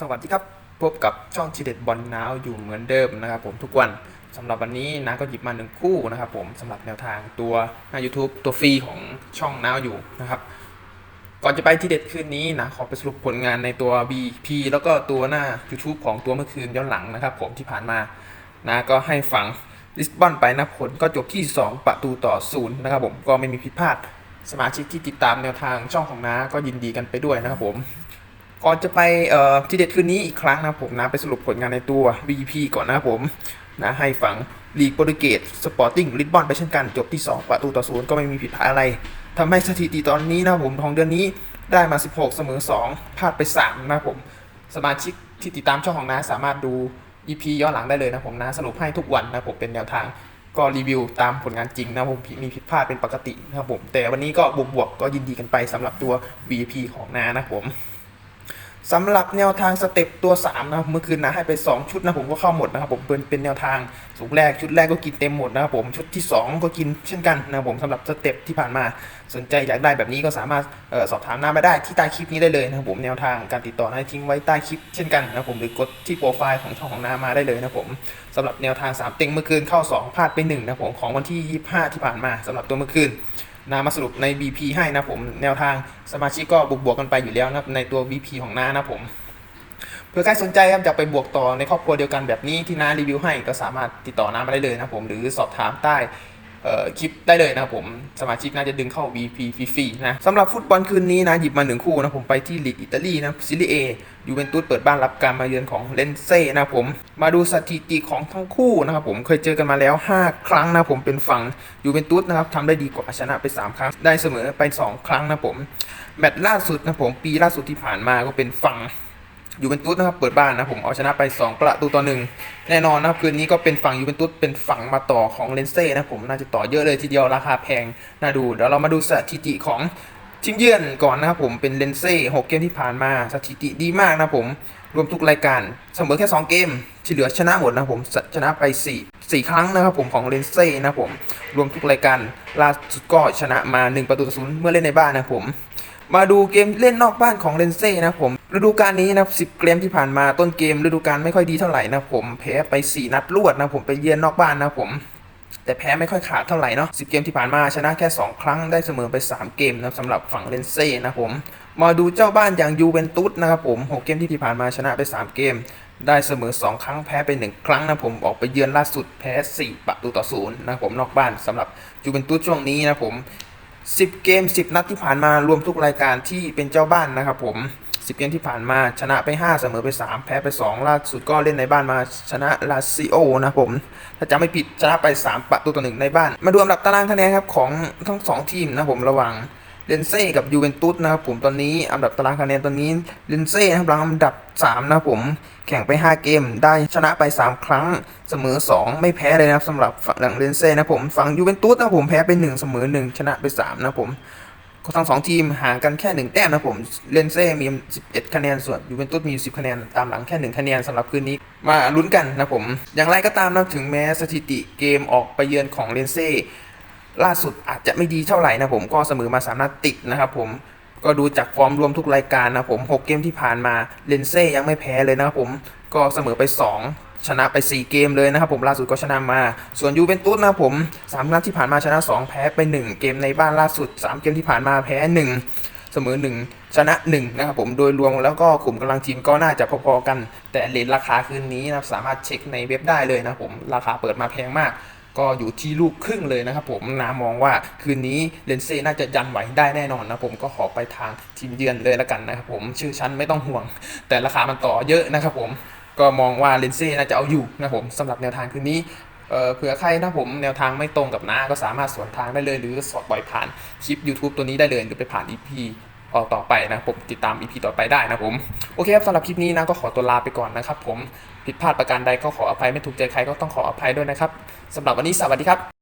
สวัสดีครับ พบกับช่องทีเด็ดบอลนาวอยู่เหมือนเดิมนะครับผมทุกวันสำหรับวันนี้นาก็หยิบมาหนึ่งคู่นะครับผมสำหรับแนวทางตัวหน้า YouTube ตัวฟรีของช่องนาวอยู่นะครับก่อนจะไปที่เด็ดคืนนี้นะขอไปสรุปผลงานในตัว BP แล้วก็ตัวหน้า YouTube ของตัวเมื่อคืนย้อนหลังนะครับผมที่ผ่านมานะก็ให้ฝั่งลิสบอนไปนะผลก็จบที่ 2 ประตูต่อศูนย์นะครับผมก็ไม่มีผิดพลาดสมาชิกที่ติดตามแนวทางช่องของน้าก็ยินดีกันไปด้วยนะครับผม ก่อนจะไปเอ่อที่เด็ดคืนนี้อีกครั้งนะผมนะไปสรุปผลงานในตัว VP ก่อนนะผมนะให้ฝังลีกโปรตุเกสสปอร์ติ้งลิสบอนไปเช่นกันจบที่ 2 ประตูต่อศูนย์ก็ไม่มีผิดพลาดอะไรทำให้สถิติตอนนี้นะผมของเดือนนี้ได้มา 16 เสมอ 2พลาดไป 3 นะผม สมาชิกที่ติดตามช่องของน้าสามารถดู EP ย้อนหลังได้เลยนะผมนะสรุปให้ทุกวันนะผมเป็นแนวทางก็รีวิวตามผลงานจริงนะผมมีผิดพลาดเป็นปกตินะครับผม แต่วันนี้ก็บวกๆก็ยินดีกันไปสำหรับตัว VP ของน้านะผม สำหรับแนวทางสเต็ปตัว 3 นะครับเมื่อคืนนะให้ไป 2 ชุดนะผมก็เข้าหมดนะครับผมเป็นเป็นแนวทางสูงแรกชุดแรกก็กินเต็มหมดนะครับผมชุดที่ 2 ก็กินเช่นกันนะครับผมสำหรับสเต็ปที่ผ่านมาสนใจอยากได้แบบนี้ก็สามารถออสอบถามหน้ามาได้ที่ใต้คลิปนี้ได้เลยนะครับผมแนวทางการติดต่อให้ทิ้งไว้ใต้คลิปเช่นกันนะครับผมหรือกดที่โปรไฟล์ของช่องของหน้ามาได้เลยนะครับผมสำหรับแนวทาง3เต็งเมื่อคืนเข้า 2พลาดไป1นะครับผมของวันที่ 25 ที่ผ่านมาสำหรับตัวเมื่อคืน นามาสรุปใน BP ให้นะผมแนวทางสมาชิกก็บวกบวกๆกันไปอยู่แล้วนะในตัว BP ของน้านะผมเพื่อใครสนใจครับจะไปบวกต่อในครอบครัวเดียวกันแบบนี้ที่น้ารีวิวให้ก็สามารถติดต่อน้ามาได้เลยนะผมหรือสอบถามใต้ คลิปได้เลยนะครับผมสมาชิกน่าจะดึงเข้า VP ฟรีๆนะสำหรับฟุตบอลคืนนี้นะ หยิบมาหนึ่งคู่นะผมไปที่ลีกอิตาลีนะซิลิเอยูเวนตุสเปิดบ้านรับการมาเยือนของเลนเซ่นะผมมาดูสถิติของทั้งคู่นะครับผมเคยเจอกันมาแล้ว 5 ครั้งนะผมเป็นฝั่งยูเวนตุสนะครับทำได้ดีกว่าชนะไป 3 ครั้ง ได้เสมอไป 2 ครั้งนะผมแมตช์ล่าสุดนะผมปีล่าสุดที่ผ่านมาก็เป็นฝั่ง ยูเวนตุสนะครับเปิดบ้านนะผมเอาชนะไป 2 ประตูต่อหนึ่งแน่นอนนะครับคืนนี้ก็เป็นฝั่งยูเวนตุสเป็นฝั่งมาต่อของเลนเซ่นะผมน่าจะต่อเยอะเลยทีเดียวราคาแพงน่าดูเดี๋ยวเรามาดูสถิติของทีมเยือนก่อนนะครับผมเป็นเลนเซ่6เกมที่ผ่านมาสถิติดีมากนะผมรวมทุกรายการเสมอแค่ 2 เกม ที่เหลือชนะหมดนะผมชนะไป 4 4 ครั้งนะครับผมของเลนเซ่นะผมรวมทุกรายการล่าสุดก็ชนะมา 1 ประตูต่อศูนย์เมื่อเล่นในบ้านนะผมมาดูเกมเล่นนอกบ้านของเลนเซ่นะผม ฤดูกาลนี้นะครับเกมที่ผ่านมาต้นเกมฤดูกาลไม่ค่อยดีเท่าไหร่นะผมแพ้ไป 4 นัดรวดนะผมไปเยือนนอกบ้านนะผมแต่แพ้ไม่ค่อยขาดเท่าไหร่เนาะ10เกมที่ผ่านมาชนะแค่ 2 ครั้งได้เสมอไป 3 เกมนะสำหรับฝั่งเลนเซ่นะผม มาดูเจ้าบ้านอย่างยูเวนตุสนะครับผม 6 เกมที่ผ่านมาชนะไป 3 เกม ได้เสมอ 2 ครั้งแพ้ไป 1 ครั้งนะผมออกไปเยือนล่าสุดแพ้ 4 ประตูต่อศูนย์นะผมนอกบ้านสำหรับยูเวนตุสช่วงนี้นะผม 10 เกม 10 นัดที่ผ่านมารวมทุกรายการที่เป็นเจ้าบ้านนะครับผม 10 เกมที่ผ่านมาชนะไป 5 เสมอไป 3 แพ้ไป 2 ล่าสุดก็เล่นในบ้านมาชนะลาซิโอนะผม ถ้าจำไม่ผิดชนะไป 3 ประตูต่อหนึ่งในบ้าน มาดูอันดับตารางคะแนนครับของทั้ง 2 ทีมนะผมระหว่างเลนเซ่กับยูเวนตุสนะครับผมตอนนี้อันดับตารางคะแนนตอนนี้เลนเซ่นะครับอันดับ 3 นะครับผมแข่งไป 5 เกม ได้ชนะไป 3 ครั้งเสมอ 2 ไม่แพ้เลยนะครับสำหรับฝั่งหลังเลนเซ่นะผมฝั่งยูเวนตุสนะผมแพ้ไป 1 เสมอ 1 ชนะไป3นะผม ทั้งสองทีมห่างกันแค่1แต้มนะผมเลนเซ่มี 11 คะแนนส่วนยูเวนตุสมี 10 คะแนนตามหลังแค่1คะแนนสำหรับคืนนี้มาลุ้นกันนะผม อย่างไรก็ตามนะถึงแม้สถิติเกมออกไปเยือนของเลนเซ่ล่าสุดอาจจะไม่ดีเท่าไหร่นะผมก็เสมอมาสามนัดติดนะครับผมก็ดูจากฟอร์มรวมทุกรายการนะผม 6 เกมที่ผ่านมาเลนเซ่ยังไม่แพ้เลยนะครับผมก็เสมอไป 2 ชนะไป 4 เกมเลยนะครับผมล่าสุดก็ชนะมา ส่วนยูเวนตุสนะครับผม3นัดที่ผ่านมาชนะ 2 แพ้ไป 1 เกมในบ้านล่าสุด 3 เกมที่ผ่านมาแพ้ 1 เสมอ 1 ชนะ 1 นะครับผมโดยรวมแล้วก็กลุ่มกำลังทีมก็น่าจะพอๆกัน แต่เลทราคาคืนนี้นะครับสามารถเช็คในเว็บได้เลยนะผมราคาเปิดมาแพงมากก็อยู่ที่ลูกครึ่งเลยนะครับผมนามองว่าคืนนี้เลนเซ่น่าจะยันไหวได้แน่นอนนะผมก็ขอไปทางทีมเยือนเลยละกันนะครับผมชื่อชั้นไม่ต้องห่วง แต่ราคามันต่อเยอะนะครับผม ก็มองว่าเลนเซ่น่าจะเอาอยู่นะผมสำหรับแนวทางคืนนี้เออเผื่อใครถ้าผมแนวทางไม่ตรงกับน้าก็สามารถสวนทางได้เลย หรือสอดปล่อยผ่านคลิป YouTube ตัวนี้ได้เลยหรือไปผ่าน EP ออกต่อไปนะผมติดตาม EP ต่อไปได้นะผมโอเคครับสำหรับคลิปนี้นะก็ขอตัวลาไปก่อนนะครับผมผิดพลาดประการใดก็ขออภัยไม่ถูกใจใครก็ต้องขออภัยด้วยนะครับสำหรับวันนี้สวัสดีครับ